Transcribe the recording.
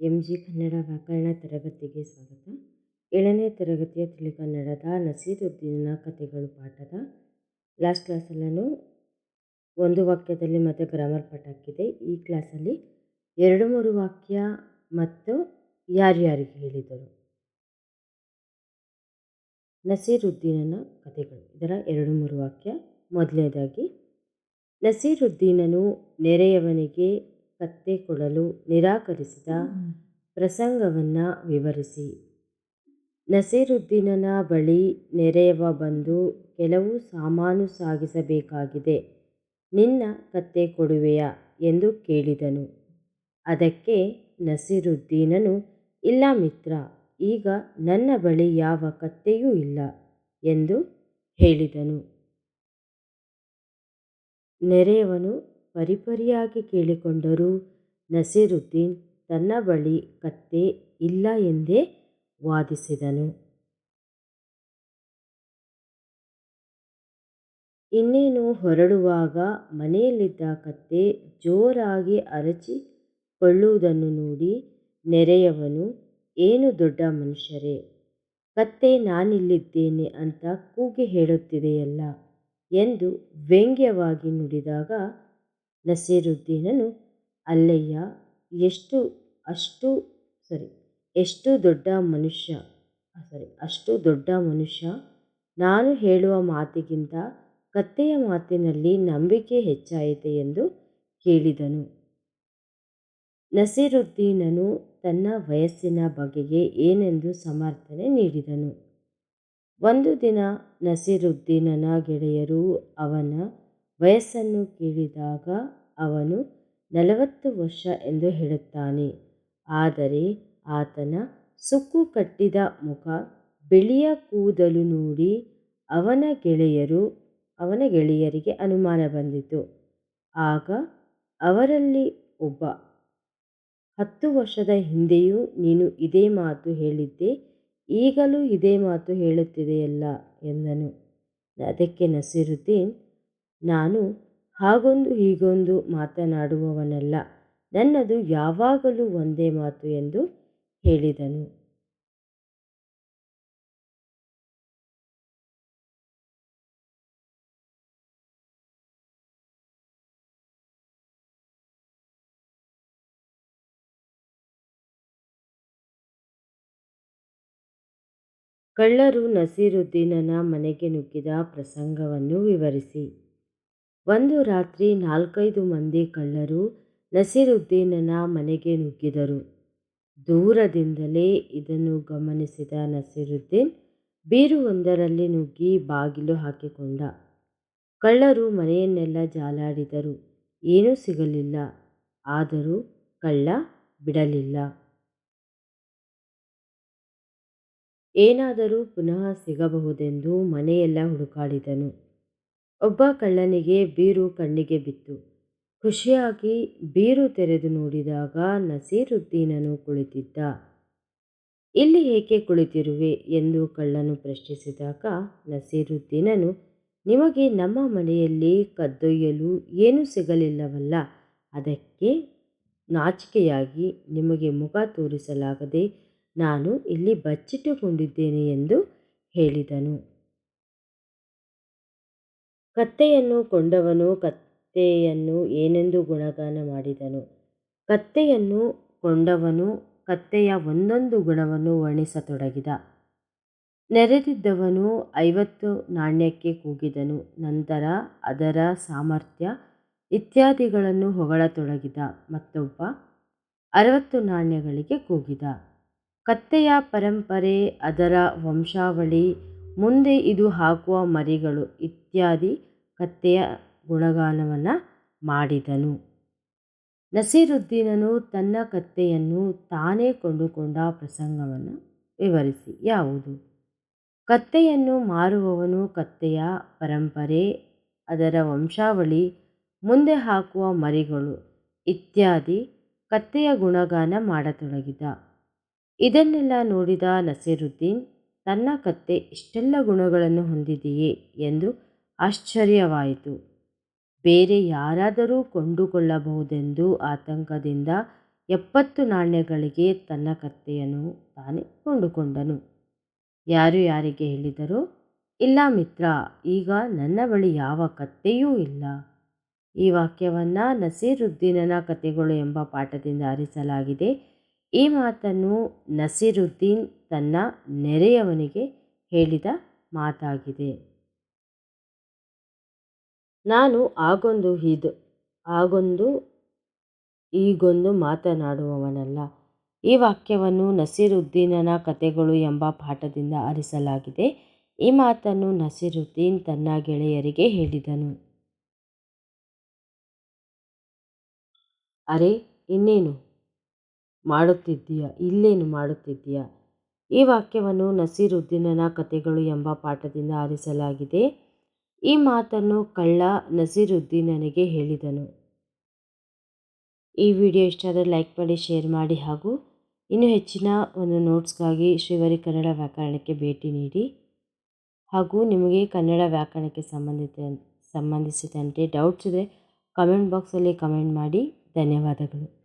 M G Kannada ವ್ಯಾಕರಣ ತರಗತಿಗೆ ಸ್ವಾಗತ. ಏಳನೇ ತರಗತಿಯ ತಿಳಿಕನ್ನಡದ ನಸೀರುದ್ದೀನ ಕಥೆಗಳು ಪಾಠದ ಲಾಸ್ಟ್ ಕ್ಲಾಸಲ್ಲೂ ಒಂದು ವಾಕ್ಯದಲ್ಲಿ ಮತ್ತು ಗ್ರಾಮರ್ ಪಾಠ ಹಾಕಿದೆ. ಈ ಕ್ಲಾಸಲ್ಲಿ ಎರಡು ಮೂರು ವಾಕ್ಯ ಮತ್ತು ಯಾರ್ಯಾರಿಗೆ ಹೇಳಿದರು? ನಸೀರುದ್ದೀನನ ಕಥೆಗಳು. ಇದರ ಎರಡು ಮೂರು ವಾಕ್ಯ. ಮೊದಲನೇದಾಗಿ, ನಸೀರುದ್ದೀನನು ನೆರೆಯವನಿಗೆ ಕತ್ತೆ ಕೊಡಲು ನಿರಾಕರಿಸಿದ ಪ್ರಸಂಗವನ್ನು ವಿವರಿಸಿ. ನಸೀರುದ್ದೀನನ ಬಳಿ ನೆರೆಯವ ಬಂದು ಕೆಲವು ಸಾಮಾನು ಸಾಗಿಸಬೇಕಾಗಿದೆ. ನಿನ್ನ ಕತ್ತೆ ಕೊಡುವೆಯಾ ಎಂದು ಕೇಳಿದನು. ಅದಕ್ಕೆ ನಸೀರುದ್ದೀನನು ಇಲ್ಲ ಮಿತ್ರ ಈಗ ನನ್ನ ಬಳಿ ಯಾವ ಕತ್ತೆಯೂ ಇಲ್ಲ ಎಂದು ಹೇಳಿದನು. ನೆರೆಯವನು ಪರಿಪರಿಯಾಗಿ ಕೇಳಿಕೊಂಡರೂ, ನಸೀರುದ್ದೀನ್ ತನ್ನ ಬಳಿ ಕತ್ತೆ ಇಲ್ಲ ಎಂದೇ ವಾದಿಸಿದನು. ಇನ್ನೇನು ಹೊರಡುವಾಗ ಮನೆಯಲ್ಲಿದ್ದ ಕತ್ತೆ ಜೋರಾಗಿ ಅರಚಿಕೊಳ್ಳುವುದನ್ನು ನೋಡಿ ನೆರೆಯವನು, ಏನು ದೊಡ್ಡ ಮನುಷ್ಯರೇ, ಕತ್ತೆ ನಾನಿಲ್ಲಿದ್ದೇನೆ ಅಂತ ಕೂಗಿ ಹೇಳುತ್ತಿದೆಯಲ್ಲ? ಎಂದು ವ್ಯಂಗ್ಯವಾಗಿ ನುಡಿದಾಗ ನಸೀರುದ್ದೀನನು. ಅಲ್ಲಯ್ಯ, ಎಷ್ಟು, ಅಷ್ಟು, ಸರಿ, ಎಷ್ಟು ದೊಡ್ಡ ಮನುಷ್ಯ ಸರಿ, ಅಷ್ಟು ದೊಡ್ಡ ಮನುಷ್ಯ. ನಾನು ಹೇಳುವ ಮಾತಿಗಿಂತ ಕತ್ತೆಯ ಮಾತಿನಲ್ಲಿ ನಂಬಿಕೆ ಹೆಚ್ಚಾಯಿತೆ ಎಂದು ಕೇಳಿದನು. ನಸೀರುದ್ದೀನನು ತನ್ನ ವಯಸ್ಸಿನ ಬಗೆಗೆ ಏನೆಂದು ಸಮರ್ಥನೆ ನೀಡಿದನು. ಒಂದು ದಿನ ನಸೀರುದ್ದೀನನ ಗೆಳೆಯರು ಅವನ ವಯಸ್ಸನ್ನು ಕೇಳಿದಾಗ ಅವನು ನಲವತ್ತು ವರ್ಷ ಎಂದು ಹೇಳುತ್ತಾನೆ. ಆದರೆ ಆತನ ಸುಕ್ಕು ಕಟ್ಟಿದ ಮುಖ ಬಿಳಿಯ ಕೂದಲು ನೋಡಿ ಅವನ ಗೆಳೆಯರು, ಅವನ ಗೆಳೆಯರಿಗೆ ಅನುಮಾನ ಬಂದಿತು. ಆಗ ಅವರಲ್ಲಿ ಒಬ್ಬ, ಹತ್ತು ವರ್ಷದ ಹಿಂದೆಯೂ ನೀನು ಇದೇ ಮಾತು ಹೇಳಿದ್ದೆ, ಈಗಲೂ ಇದೇ ಮಾತು ಹೇಳುತ್ತಿದೆಯಲ್ಲ ಎಂದನು. ಅದಕ್ಕೆ ನಸೀರುದ್ದೀನ್ ನಾನು ಹಾಗೊಂದು ಹೀಗೊಂದು ಮಾತನಾಡುವವನಲ್ಲ, ನನ್ನದು ಯಾವಾಗಲೂ ಒಂದೇ ಮಾತು ಎಂದು ಹೇಳಿದನು. ಕಳ್ಳರು ನಸೀರುದ್ದೀನನ ಮನೆಗೆ ನುಗ್ಗಿದ ಪ್ರಸಂಗವನ್ನು ವಿವರಿಸಿ. ಒಂದು ರಾತ್ರಿ ನಾಲ್ಕೈದು ಮಂದಿ ಕಳ್ಳರು ನಸೀರುದ್ದೀನನ ಮನೆಗೆ ನುಗ್ಗಿದರು. ದೂರದಿಂದಲೇ ಇದನ್ನು ಗಮನಿಸಿದ ನಸೀರುದ್ದೀನ್ ಬೀರುವೊಂದರಲ್ಲಿ ನುಗ್ಗಿ ಬಾಗಿಲು ಹಾಕಿಕೊಂಡ. ಕಳ್ಳರು ಮನೆಯನ್ನೆಲ್ಲ ಜಾಲಾಡಿದರು. ಏನೂ ಸಿಗಲಿಲ್ಲ. ಆದರೂ ಕಳ್ಳ ಬಿಡಲಿಲ್ಲ. ಏನಾದರೂ ಪುನಃ ಸಿಗಬಹುದೆಂದು ಮನೆಯೆಲ್ಲ ಹುಡುಕಾಡಿದನು. ಒಬ್ಬ ಕಳ್ಳನಿಗೆ ಬೀರು ಕಣ್ಣಿಗೆ ಬಿತ್ತು. ಖುಷಿಯಾಗಿ ಬೀರು ತೆರೆದು ನೋಡಿದಾಗ ನಸೀರುದ್ದೀನನು ಕುಳಿತಿದ್ದ. ಇಲ್ಲಿ ಏಕೆ ಕುಳಿತಿರುವೆ? ಎಂದು ಕಳ್ಳನು ಪ್ರಶ್ನಿಸಿದಾಗ ನಸೀರುದ್ದೀನನು, ನಿಮಗೆ ನಮ್ಮ ಮನೆಯಲ್ಲಿ ಕದ್ದೊಯ್ಯಲು ಏನೂ ಸಿಗಲಿಲ್ಲವಲ್ಲ. ಅದಕ್ಕೆ ನಾಚಿಕೆಯಾಗಿ ನಿಮಗೆ ಮುಖ ತೋರಿಸಲಾಗದೆ ನಾನು ಇಲ್ಲಿ ಬಚ್ಚಿಟ್ಟುಕೊಂಡಿದ್ದೇನೆ ಎಂದು ಹೇಳಿದನು. ಕತ್ತೆಯನ್ನು ಕೊಂಡವನು, ಕತ್ತೆಯನ್ನು ಏನೆಂದು ಗುಣಗಾನ ಮಾಡಿದನು? ಕತ್ತೆಯನ್ನು ಕೊಂಡವನು, ಕತ್ತೆಯ ಒಂದೊಂದು ಗುಣವನ್ನು ವರ್ಣಿಸತೊಡಗಿದ. ನೆರೆದಿದ್ದವನು ಐವತ್ತು ನಾಣ್ಯಕ್ಕೆ ಕೂಗಿದನು, ನಂತರ ಅದರ ಸಾಮರ್ಥ್ಯ ಇತ್ಯಾದಿಗಳನ್ನು ಹೊಗಳತೊಡಗಿದ, ಮತ್ತೊಬ್ಬ ಅರವತ್ತು ನಾಣ್ಯಗಳಿಗೆ ಕೂಗಿದ. ಕತ್ತೆಯ ಪರಂಪರೆ, ಅದರ ವಂಶಾವಳಿ, ಮುಂದೆ ಇದು ಹಾಕುವ ಮರಿಗಳು ಇತ್ಯಾದಿ ಕತ್ತೆಯ ಗುಣಗಾನವನ್ನು ಮಾಡಿದನು. ನಸೀರುದ್ದೀನನು ತನ್ನ ಕತ್ತೆಯನ್ನು ತಾನೇ ಕೊಂಡುಕೊಂಡ ಪ್ರಸಂಗವನ್ನು ವಿವರಿಸಿ. ಯಾವುದು? ಕತ್ತೆಯನ್ನು ಮಾರುವವನು ಕತ್ತೆಯ ಪರಂಪರೆ, ಅದರ ವಂಶಾವಳಿ, ಮುಂದೆ ಹಾಕುವ ಮರಿಗಳು ಇತ್ಯಾದಿ ಕತ್ತೆಯ ಗುಣಗಾನ ಮಾಡತೊಡಗಿದ. ಇದನ್ನೆಲ್ಲ ನೋಡಿದ ನಸೀರುದ್ದೀನ್, ತನ್ನ ಕತ್ತೆ ಇಷ್ಟೆಲ್ಲ ಗುಣಗಳನ್ನು ಹೊಂದಿದೆಯೇ ಎಂದು ಆಶ್ಚರ್ಯವಾಯಿತು. ಬೇರೆ ಯಾರಾದರೂ ಕೊಂಡುಕೊಳ್ಳಬಹುದೆಂದು ಆತಂಕದಿಂದ ಎಪ್ಪತ್ತು ನಾಣ್ಯಗಳಿಗೆ ತನ್ನ ಕತ್ತೆಯನ್ನು ತಾನೇ ಕೊಂಡುಕೊಂಡನು. ಯಾರು ಯಾರಿಗೆ ಹೇಳಿದರು, ಇಲ್ಲ ಮಿತ್ರ, ಈಗ ನನ್ನ ಬಳಿ ಯಾವ ಕತ್ತೆಯೂ ಇಲ್ಲ. ಈ ವಾಕ್ಯವನ್ನು ನಸೀರುದ್ದೀನನ ಕತೆಗಳು ಎಂಬ ಪಾಠದಿಂದ ಆರಿಸಲಾಗಿದೆ. ಈ ಮಾತನ್ನು ನಸೀರುದ್ದೀನ್ ತನ್ನ ನೆರೆಯವನಿಗೆ ಹೇಳಿದ ಮಾತಾಗಿದೆ. ನಾನು ಆಗೊಂದು ಇದು ಆಗೊಂದು ಈಗೊಂದು ಮಾತನಾಡುವವನಲ್ಲ. ಈ ವಾಕ್ಯವನ್ನು ನಸೀರುದ್ದೀನನ ಕತೆಗಳು ಎಂಬ ಪಾಠದಿಂದ ಆರಿಸಲಾಗಿದೆ. ಈ ಮಾತನ್ನು ನಸೀರುದ್ದೀನ್ ತನ್ನ ಗೆಳೆಯರಿಗೆ ಹೇಳಿದನು. ಅರೆ, ಇನ್ನೇನು ಮಾಡುತ್ತಿದ್ದೀಯ? ಇಲ್ಲೇನು ಮಾಡುತ್ತಿದ್ದೀಯ? ಈ ವಾಕ್ಯವನ್ನು ನಸೀರುದ್ದೀನನ ಕತೆಗಳು ಎಂಬ ಪಾಠದಿಂದ ಆರಿಸಲಾಗಿದೆ. ಈ ಮಾತನ್ನು ಕಳ್ಳ ನಸೀರುದ್ದೀನನಿಗೆ ಹೇಳಿದನು. ಈ ವಿಡಿಯೋ ಇಷ್ಟ ಲೈಕ್ ಮಾಡಿ, ಶೇರ್ ಮಾಡಿ ಹಾಗೂ ಇನ್ನೂ ಹೆಚ್ಚಿನ ಒಂದು ನೋಟ್ಸ್ಗಾಗಿ ಶ್ರೀವರಿ ಕನ್ನಡ ವ್ಯಾಕರಣಕ್ಕೆ ಭೇಟಿ ನೀಡಿ ಹಾಗೂ ನಿಮಗೆ ಕನ್ನಡ ವ್ಯಾಕರಣಕ್ಕೆ ಸಂಬಂಧಿತ, ಸಂಬಂಧಿಸಿದಂತೆ ಡೌಟ್ಸ್ ಇದ್ದರೆ ಕಮೆಂಟ್ ಬಾಕ್ಸಲ್ಲಿ ಕಮೆಂಟ್ ಮಾಡಿ. ಧನ್ಯವಾದಗಳು.